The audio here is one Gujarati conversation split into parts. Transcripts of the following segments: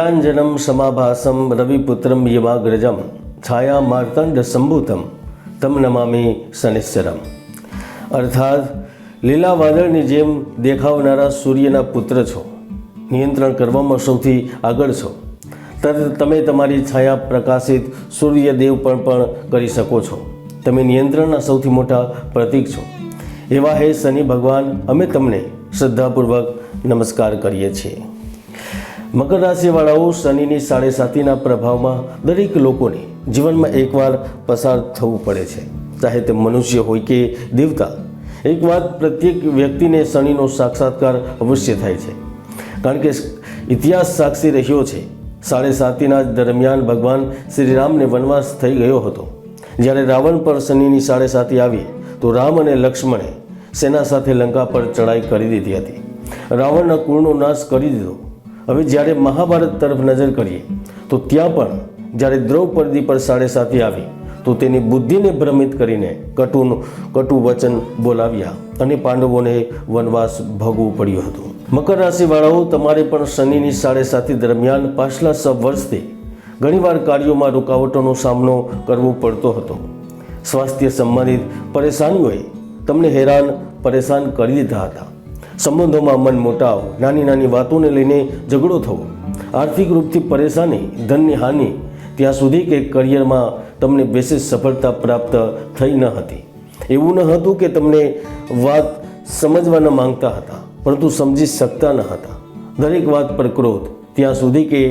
નીલાંજનમ સમાભાસમ રવિપુત્રમ યવાગ્રજમ છાયા માર્તંડ સંભૂતમ તમ નમામી શનિશ્ચરમ અર્થાત લીલા વાદળની જેમ દેખાવનારા સૂર્યના પુત્ર છો, નિયંત્રણ કરવામાં સૌથી આગળ છો, તદ તમે તમારી છાયા પ્રકાશિત સૂર્યદેવ પણ પણ કરી શકો છો, તમે નિયંત્રણના સૌથી મોટા પ્રતીક છો. એવા હે શનિ ભગવાન, અમે તમને શ્રદ્ધાપૂર્વક નમસ્કાર કરીએ છીએ. મકર રાશિવાળાઓ શનિની સાડે સાતીના પ્રભાવમાં દરેક લોકોને જીવનમાં એકવાર પસાર થવું પડે છે. ચાહે તે મનુષ્ય હોય કે દેવતા, એક વાત પ્રત્યેક વ્યક્તિને શનિનો સાક્ષાત્કાર અવશ્ય થાય છે. કારણ કે ઇતિહાસ સાક્ષી રહ્યો છે. સાડે સાતીના દરમિયાન ભગવાન શ્રી રામને વનવાસ થઈ ગયો હતો. જ્યારે રાવણ પર શનિની સાડે સાતી આવી, તો રામ અને લક્ષ્મણે સેના સાથે લંકા પર ચડાઈ કરી દીધી હતી. રાવણના કુળનો નાશ કરી દીધો. હવે જ્યારે મહાભારત તરફ નજર કરીએ, તો ત્યાં પણ જ્યારે દ્રૌપદી પર સાડે સાતી આવી, તો તેની બુદ્ધિને ભ્રમિત કરીને કટુનું કટુ વચન બોલાવ્યા અને પાંડવોને વનવાસ ભોગવું પડ્યું હતું. મકર રાશિવાળાઓ, તમારે પણ શનિની સાડે સાતી દરમિયાન પાછલા સબ વર્ષથી ઘણીવાર કાર્યોમાં રૂકાવટોનો સામનો કરવો પડતો હતો. સ્વાસ્થ્ય સંબંધિત પરેશાનીઓએ તમને હેરાન, પરેશાન કરી દીધા હતા. સંબંધોમાં મન મોટાવ, નાની નાની વાતોને લઈને ઝઘડો થવો. આર્થિક રૂપથી પરેશાની, ધનની હાનિ, ત્યાં સુધી કે કરિયરમાં તમને બેસીસ સફળતા પ્રાપ્ત થઈ ન હતી. એવું ન હતું કે તમને વાત સમજવા ન માંગતા હતા, પરંતુ સમજી શકતા ન હતા. દરેક વાત પર ક્રોધ, ત્યાં સુધી કે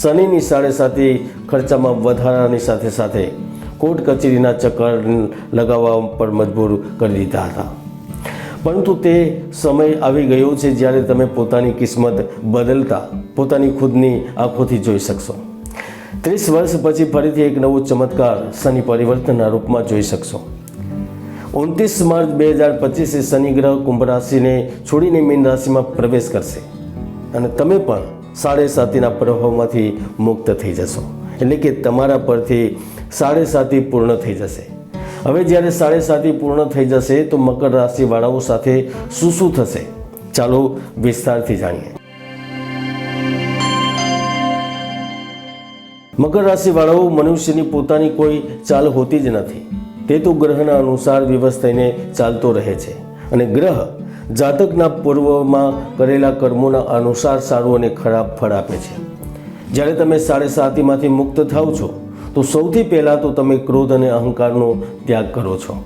શનિની સાડે સાથે ખર્ચામાં વધારાની સાથે સાથે કોર્ટ કચેરીના ચક્કર લગાવવા પર મજબૂર કરી દીધા હતા. પરંતુ તે સમય આવી ગયો છે જ્યારે તમે પોતાની કિસ્મત બદલતા પોતાની ખુદની આંખોથી જોઈ શકશો. ત્રીસ વર્ષ પછી ફરીથી એક નવો ચમત્કાર શનિ પરિવર્તનના રૂપમાં જોઈ શકશો. ઓગણત્રીસ માર્ચ બે હજાર પચીસે શનિ ગ્રહ કુંભ રાશિને છોડીને મીન રાશિમાં પ્રવેશ કરશે અને તમે પણ સાડે સાતીના પ્રભાવમાંથી મુક્ત થઈ જશો. એટલે કે તમારા પરથી સાડે સાતી પૂર્ણ થઈ જશે. હવે જ્યારે સાડે સાતી પૂર્ણ થઈ જશે તો મકર રાશિવાળાઓ સાથે શું શું થશે? ચાલો વિસ્તારથી જાણીએ. મકર રાશિવાળાઓ મનુષ્યની પોતાની કોઈ ચાલ હોતી જ નથી. તે તો ગ્રહના અનુસાર વિવશ થઈને ચાલતો રહે છે. અને ગ્રહ જાતકના પૂર્વમાં કરેલા કર્મોના અનુસાર સારું અને ખરાબ ફળ આપે છે. જ્યારે તમે સાડે સાતીમાંથી મુક્ત થાવ છો તો સૌથી પહેલાં તો તમે ક્રોધ અને અહંકારનો ત્યાગ કરો છો.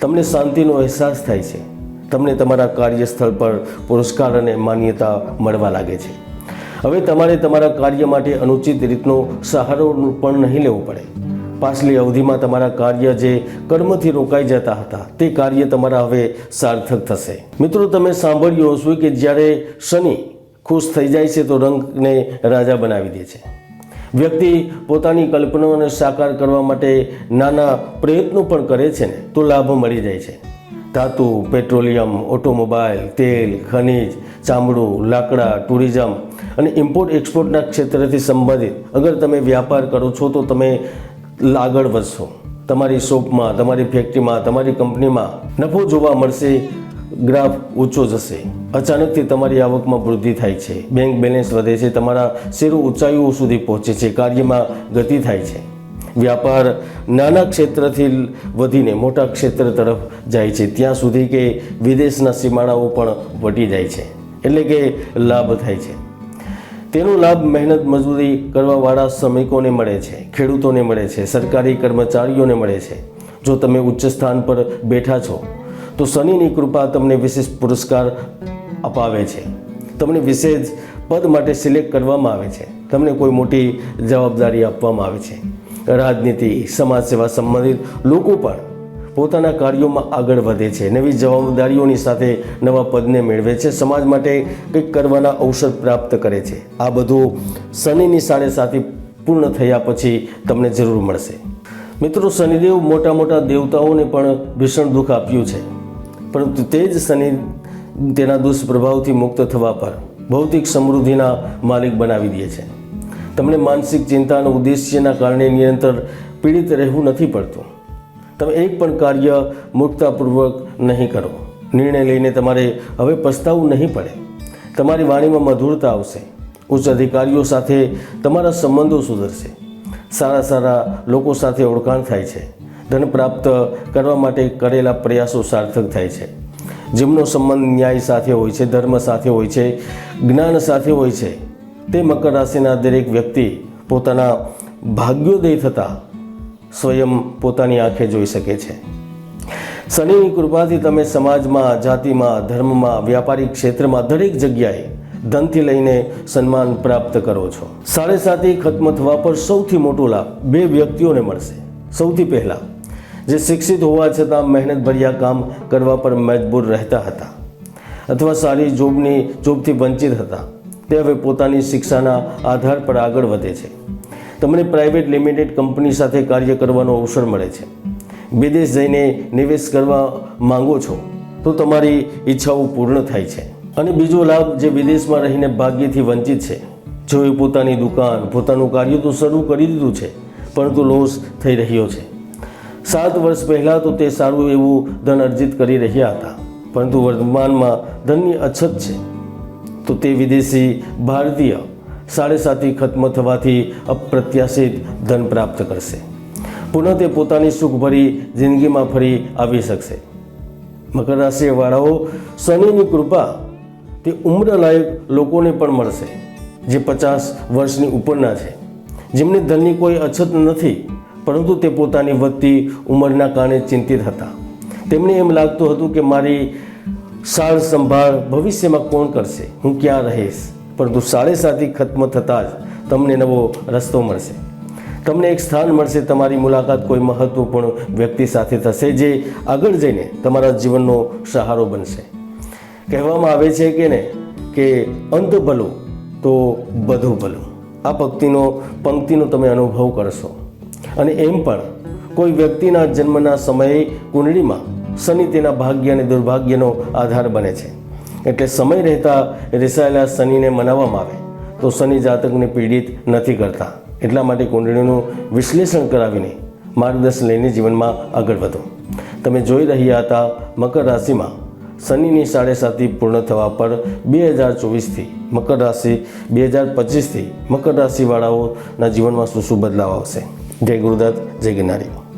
તમને શાંતિનો અહેસાસ થાય છે. તમને તમારા કાર્યસ્થળ પર પુરસ્કાર અને માન્યતા મળવા લાગે છે. હવે તમારે તમારા કાર્ય માટે અનુચિત રીતનો સહારો પણ નહીં લેવો પડે. પાછલી અવધિમાં તમારા કાર્ય જે કર્મથી રોકાઈ જતા હતા, તે કાર્ય તમારા હવે સાર્થક થશે. મિત્રો, તમે સાંભળ્યું હશો કે જ્યારે શનિ ખુશ થઈ જાય છે, તો રંગને રાજા બનાવી દે છે. વ્યક્તિ પોતાની કલ્પનાઓને સાકાર કરવા માટે નાના પ્રયત્નો પણ કરે છે ને, તો લાભ મળી જાય છે. ધાતુ, પેટ્રોલિયમ, ઓટોમોબાઈલ, તેલ, ખનિજ, ચામડું, લાકડા, ટુરિઝમ અને ઇમ્પોર્ટ એક્સપોર્ટના ક્ષેત્રથી સંબંધિત. અગર તમે વ્યાપાર કરો છો, તો તમે આગળ વધશો. તમારી શોપમાં, તમારી ફેક્ટરીમાં, તમારી કંપનીમાં નફો જોવા મળશે ગ્રાફ ઊંચો જશે. અચાનકથી તમારી આવકમાં વૃદ્ધિ થાય છે. બેંક બેલેન્સ વધે છે. તમારા શેરો ઊંચાઈઓ સુધી પહોંચે છે. કાર્યમાં ગતિ થાય છે. વ્યાપાર નાના ક્ષેત્રથી વધીને મોટા ક્ષેત્ર તરફ જાય છે. ત્યાં સુધી કે વિદેશના સીમાડાઓ પણ વટી જાય છે. એટલે કે લાભ થાય છે. તેનો લાભ મહેનત મજૂરી કરવાવાળા શ્રમિકોને મળે છે. ખેડૂતોને મળે છે. સરકારી કર્મચારીઓને મળે છે. જો તમે ઉચ્ચ સ્થાન પર બેઠા છો તો શનિની કૃપા તમને વિશેષ પુરસ્કાર અપાવે છે. તમને વિશેષ પદ માટે સિલેક્ટ કરવામાં આવે છે. તમને કોઈ મોટી જવાબદારી આપવામાં આવે છે. રાજનીતિ સમાજ સેવા સંબંધિત લોકો પણ પોતાના કાર્યોમાં આગળ વધે છે. નવી જવાબદારીઓની સાથે નવા પદને મેળવે છે. સમાજ માટે કંઈક કરવાના અવસર પ્રાપ્ત કરે છે. આ બધું શનિની સાડે સાથી પૂર્ણ થયા પછી તમને જરૂર મળશે. મિત્રો, શનિદેવ મોટા મોટા દેવતાઓને પણ ભીષણ દુઃખ આપ્યું છે. પરંતુ તે જ શનિ તેના દુષ્પ્રભાવથી મુક્ત થવા પર ભૌતિક સમૃદ્ધિના માલિક બનાવી દે છે. તમને માનસિક ચિંતાના ઉદ્દેશ્યના કારણે નિરંતર પીડિત રહેવું નથી પડતું. તમે એક પણ કાર્ય મૂર્ખતાપૂર્વક નહીં કરો. નિર્ણય લઈને તમારે હવે પસ્તાવવું નહીં પડે. તમારી વાણીમાં મધુરતા આવશે. ઉચ્ચ અધિકારીઓ સાથે તમારા સંબંધો સુધરશે. સારા સારા લોકો સાથે ઓળખાણ થાય છે. ધન પ્રાપ્ત કરવા માટે કરેલા પ્રયાસો સાર્થક થાય છે. જેમનો સંબંધ ન્યાય સાથે હોય છે, ધર્મ સાથે હોય છે, જ્ઞાન સાથે હોય છે, તે મકર રાશિના દરેક વ્યક્તિ પોતાના ભાગ્યોદય થતાં સ્વયં પોતાની આંખે જોઈ શકે છે. શનિની કૃપાથી તમે સમાજમાં, જાતિમાં, ધર્મમાં વ્યાપારિક ક્ષેત્રમાં દરેક જગ્યાએ ધનથી લઈને સન્માન પ્રાપ્ત કરો છો. સાડે સાતી ખત્મ થવા પર સૌથી મોટો લાભ બે વ્યક્તિઓને મળશે. સૌથી પહેલાં જે શિક્ષિત હોવા છતાં મહેનતભર્યા કામ કરવા પર મજબૂર રહેતા હતા અથવા સારી જોબની, જોબથી વંચિત હતા. તે હવે પોતાની શિક્ષાના આધાર પર આગળ વધે છે. તમને પ્રાઇવેટ લિમિટેડ કંપની સાથે કાર્ય કરવાનો અવસર મળે છે. વિદેશ જઈને નિવેશ કરવા માંગો છો, તો તમારી ઈચ્છાઓ પૂર્ણ થાય છે. અને બીજો લાભ, જે વિદેશમાં રહીને ભાગ્યથી વંચિત છે. જો એ પોતાની દુકાન, પોતાનું કાર્ય તો શરૂ કરી દીધું છે, પરંતુ લોસ થઈ રહ્યો છે. સાત વર્ષ પહેલાં તો તે સારું એવું ધન અર્જિત કરી રહ્યા હતા. પરંતુ વર્તમાનમાં ધનની અછત છે. તો તે વિદેશી ભારતીય સાડે સાતી ખત્મ થવાથી અપ્રત્યાશિત ધન પ્રાપ્ત કરશે. પુનઃ તે પોતાની સુખભરી જિંદગીમાં ફરી આવી શકશે. મકર રાશિવાળાઓ, શનિની કૃપા તે ઉમ્રલાયક લોકોને પણ મળશે, જે પચાસ વર્ષની ઉપરના છે. જેમને ધનની કોઈ અછત નથી પરંતુ તે પોતાની વધતી ઉંમરના કારણે ચિંતિત હતા. તેમને એમ લાગતું હતું કે મારી સાર સંભાળ ભવિષ્યમાં કોણ કરશે? હું ક્યાં રહીશ? પરંતુ સાડે સાતી ખત્મ થતાં જ તમને નવો રસ્તો મળશે. તમને એક સ્થાન મળશે, તમારી મુલાકાત કોઈ મહત્વપૂર્ણ વ્યક્તિ સાથે થશે જે આગળ જઈને તમારા જીવનનો સહારો બનશે. કહેવામાં આવે છે કે ને, કે અંત ભલું તો બધું ભલું. આ પંક્તિનો પંક્તિનો તમે અનુભવ કરશો. અને એમ પણ કોઈ વ્યક્તિના જન્મના સમયે કુંડળીમાં શનિ તેના ભાગ્ય અને દુર્ભાગ્યનો આધાર બને છે. એટલે સમય રહેતા રિસાયેલા શનિને મનાવવામાં આવે તો શનિ જાતકને પીડિત નથી કરતા. એટલા માટે કુંડળીનું વિશ્લેષણ કરાવીને માર્ગદર્શન લઈને જીવનમાં આગળ વધો. તમે જોઈ રહ્યા હતા મકર રાશિમાં શનિની સાડે સાતી પૂર્ણ થવા પર બે હજાર ચોવીસથી મકર રાશિ, બે હજાર પચીસથી મકર રાશિવાળાઓના જીવનમાં શું શું બદલાવ આવશે? જય ગુરુદત્ત જય ગિરનારી.